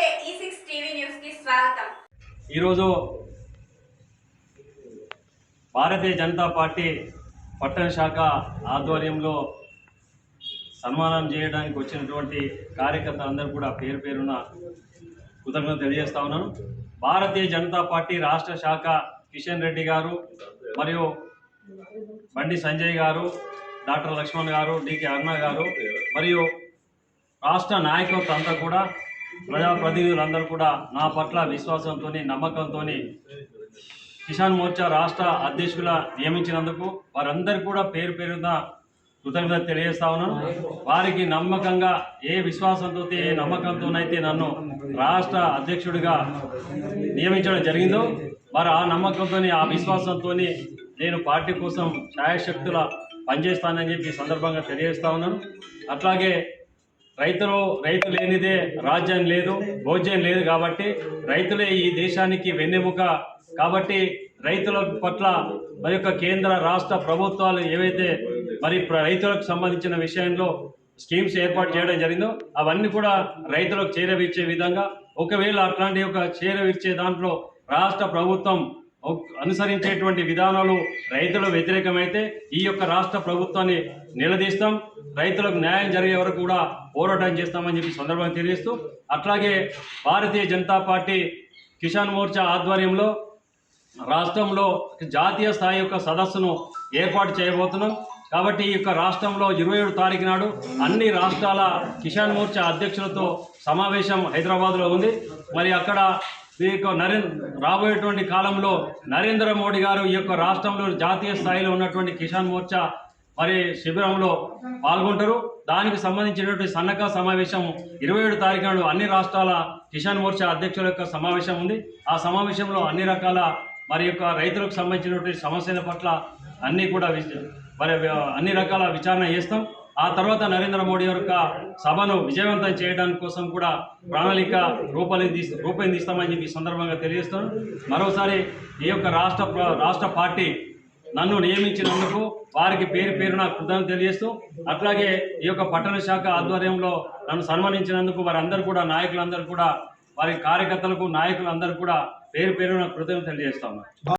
నమస్తే e ఈ six TV న్యూస్కి స్వాగతం. ఈరోజు భారతీయ జనతా పార్టీ పట్టణ శాఖ ఆధ్వర్యంలో సన్మానం చేయడానికి వచ్చినటువంటి కార్యకర్తలందరూ కూడా పేరు పేరున కృతజ్ఞత తెలియజేస్తా ఉన్నాను. భారతీయ జనతా పార్టీ రాష్ట్ర శాఖ కిషన్ రెడ్డి గారు మరియు బండి సంజయ్ గారు డాక్టర్ లక్ష్మణ్ గారు డికే అరుణ గారు మరియు రాష్ట్ర నాయకత్వం అంతా కూడా ప్రజాప్రతినిధులందరూ కూడా నా పట్ల విశ్వాసంతో నమ్మకంతో కిసాన్ మోర్చా రాష్ట్ర అధ్యక్షుల నియమించినందుకు వారందరికీ కూడా పేరు పేరున కృతజ్ఞత తెలియజేస్తా ఉన్నాను. వారికి నమ్మకంగా ఏ విశ్వాసంతో ఏ నమ్మకంతోనైతే నన్ను రాష్ట్ర అధ్యక్షుడిగా నియమించడం జరిగిందో వారు ఆ నమ్మకంతో ఆ విశ్వాసంతో నేను పార్టీ కోసం ఛాయశక్తుల పనిచేస్తానని చెప్పి సందర్భంగా తెలియజేస్తా ఉన్నాను. అట్లాగే రైతులు రైతు లేనిదే రాజ్యం లేదు భోజ్యం లేదు కాబట్టి రైతులే ఈ దేశానికి వెన్నెముక. కాబట్టి రైతుల పట్ల మరి యొక్క కేంద్ర రాష్ట్ర ప్రభుత్వాలు ఏవైతే మరి ప్ర- రైతులకు సంబంధించిన విషయంలో స్కీమ్స్ ఏర్పాటు చేయడం జరిగిందో అవన్నీ కూడా రైతులకు చేరవిచ్చే విధంగా ఒకవేళ అట్లాంటి ఒక చేరవిచ్చే దాంట్లో రాష్ట్ర ప్రభుత్వం అనుసరించేటువంటి విధానాలు రైతుల వ్యతిరేకమైతే ఈ యొక్క రాష్ట్ర ప్రభుత్వాన్ని నిలదీస్తాం. రైతులకు న్యాయం జరిగే వరకు కూడా పోరాటం చేస్తామని చెప్పి సందర్భంగా తెలియజేస్తూ అట్లాగే భారతీయ జనతా పార్టీ కిసాన్ మోర్చా ఆధ్వర్యంలో రాష్ట్రంలో జాతీయ స్థాయి యొక్క సదస్సును ఏర్పాటు చేయబోతున్నాం. కాబట్టి ఈ యొక్క రాష్ట్రంలో ఇరవై ఏడు తారీఖు నాడు అన్ని రాష్ట్రాల కిసాన్ మోర్చా అధ్యక్షులతో సమావేశం హైదరాబాద్లో ఉంది. మరి అక్కడ ఈ యొక్క నరేంద్ర రాబోయేటువంటి కాలంలో నరేంద్ర మోడీ గారు ఈ యొక్క రాష్ట్రంలో జాతీయ స్థాయిలో ఉన్నటువంటి కిసాన్ మోర్చా మరి శిబిరంలో పాల్గొంటారు. దానికి సంబంధించినటువంటి సన్నక సమావేశం ఇరవై ఏడు తారీఖు నాడు అన్ని రాష్ట్రాల కిసాన్ మోర్చా అధ్యక్షుల యొక్క సమావేశం ఉంది. ఆ సమావేశంలో అన్ని రకాల మరి యొక్క రైతులకు సంబంధించినటువంటి సమస్యల పట్ల అన్నీ కూడా వి- మరి అన్ని రకాల విచారణ చేస్తాం. ఆ తర్వాత నరేంద్ర మోడీ యొక్క సభను విజయవంతం చేయడానికి కోసం కూడా ప్రణాళిక రూపొంది రూపొందిస్తామని చెప్పి సందర్భంగా తెలియజేస్తాను మరోసారి ఈ యొక్క రాష్ట్ర రాష్ట్ర పార్టీ నన్ను నియమించినందుకు వారికి పేరు పేరున కృతజ్ఞత తెలియజేస్తూ అట్లాగే ఈ యొక్క పట్టణ శాఖ ఆధ్వర్యంలో నన్ను సన్మానించినందుకు వారందరూ కూడా నాయకులందరూ కూడా వారి కార్యకర్తలకు నాయకులందరూ కూడా పేరు పేరున కృతజ్ఞత తెలియజేస్తా